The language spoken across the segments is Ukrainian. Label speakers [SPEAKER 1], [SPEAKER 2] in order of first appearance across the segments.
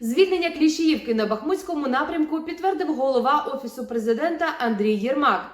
[SPEAKER 1] Звільнення Кліщіївки на Бахмутському напрямку підтвердив голова офісу президента Андрій Єрмак.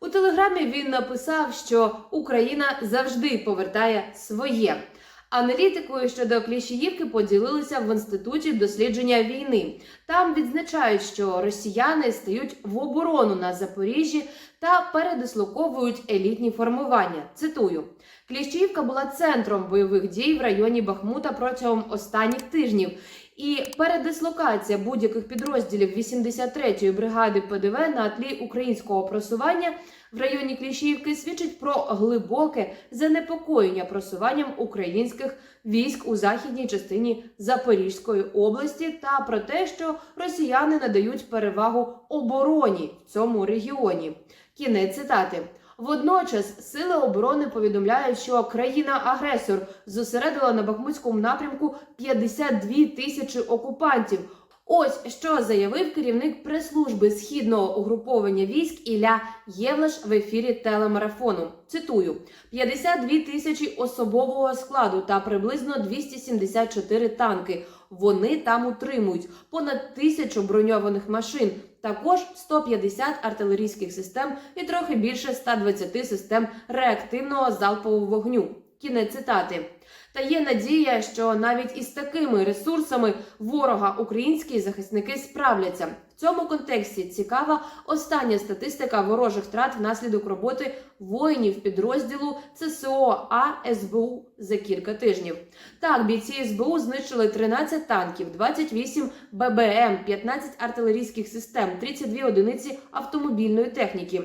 [SPEAKER 1] У телеграмі він написав, що Україна завжди повертає своє. Аналітикою щодо Кліщіївки поділилися в інституті дослідження війни. Там відзначають, що росіяни стають в оборону на Запоріжжі та передислоковують елітні формування. Цитую: Кліщіївка була центром бойових дій в районі Бахмута протягом останніх тижнів. І передислокація будь-яких підрозділів 83-ї бригади ПДВ на тлі українського просування в районі Кліщіївки свідчить про глибоке занепокоєння просуванням українських військ у західній частині Запорізької області та про те, що росіяни надають перевагу обороні в цьому регіоні. Кінець цитати. Водночас сили оборони повідомляють, що країна-агресор зосередила на Бахмутському напрямку 52 тисячі окупантів. Ось що заявив керівник прес-служби східного угруповання військ Ілля Євлаш в ефірі телемарафону. Цитую: 52 тисячі особового складу та приблизно 274 танки. Вони там утримують понад тисячу броньованих машин, також 150 артилерійських систем і трохи більше 120 систем реактивного залпового вогню. Кінець цитати. Та є надія, що навіть із такими ресурсами ворога українські захисники справляться. В цьому контексті цікава остання статистика ворожих втрат внаслідок роботи воїнів підрозділу ЦСО А СБУ за кілька тижнів. Так, бійці СБУ знищили 13 танків, 28 ББМ, 15 артилерійських систем, 32 одиниці автомобільної техніки.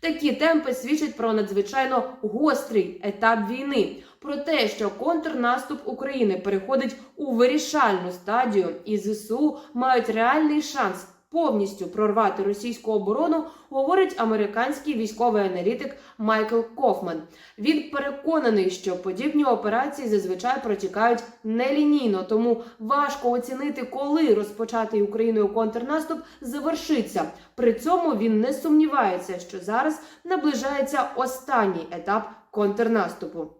[SPEAKER 1] Такі темпи свідчать про надзвичайно гострий етап війни, про те, що контрнаступ України переходить у вирішальну стадію, і ЗСУ мають реальний шанс повністю прорвати російську оборону, говорить американський військовий аналітик Майкл Кофман. Він переконаний, що подібні операції зазвичай протікають нелінійно, тому важко оцінити, коли розпочатий Україною контрнаступ завершиться. При цьому він не сумнівається, що зараз наближається останній етап контрнаступу.